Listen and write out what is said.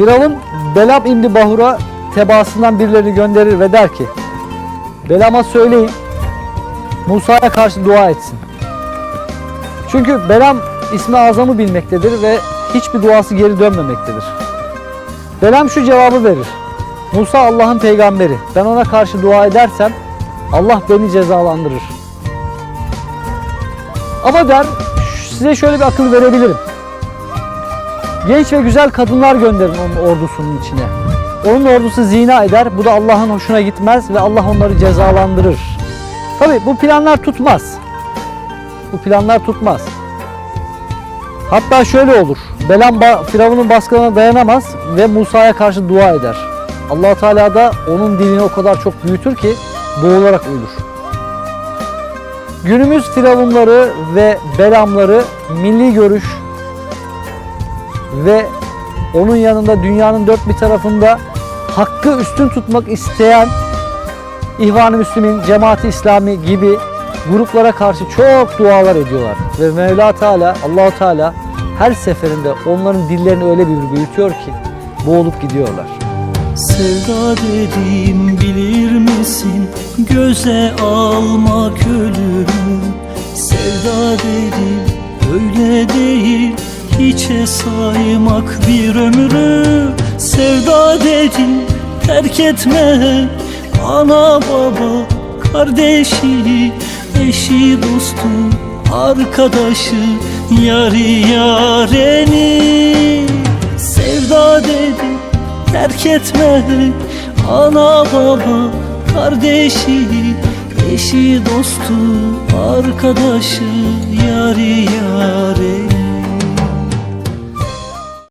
Firavun Belam İbni Bahur'a tebaasından birilerini gönderir ve der ki Belam'a söyleyin Musa'ya karşı dua etsin. Çünkü Belam ismi azamı bilmektedir ve hiçbir duası geri dönmemektedir. Belam şu cevabı verir. Musa Allah'ın peygamberi. Ben ona karşı dua edersem Allah beni cezalandırır. Ama der size şöyle bir akıl verebilirim. Genç ve güzel kadınlar gönderin onun ordusunun içine. Onun ordusu zina eder. Bu da Allah'ın hoşuna gitmez ve Allah onları cezalandırır. Tabi bu planlar tutmaz. Bu planlar tutmaz. Hatta şöyle olur. Belam Firavun'un baskılarına dayanamaz ve Musa'ya karşı dua eder. allah Teala da onun dilini o kadar çok büyütür ki boğularak ölür. Günümüz Firavunları ve Belamları milli görüş ve onun yanında dünyanın dört bir tarafında hakkı üstün tutmak isteyen İhvan-ı Müslümin, Cemaati İslami gibi gruplara karşı çok dualar ediyorlar. Ve Mevla Teala, Allahu Teala her seferinde onların dillerini öyle bir büyütüyor ki boğulup gidiyorlar. Sevda dedim bilir misin Göze almak ölürüm Sevda dedim öyle değil Hiçe saymak bir ömrü. Sevda dedim terk etme. Ana baba kardeşi Eşi dostu arkadaşı Yarı yareni. Sevda dedim terk etme. Ana baba kardeşi Eşi dostu arkadaşı Yarı yare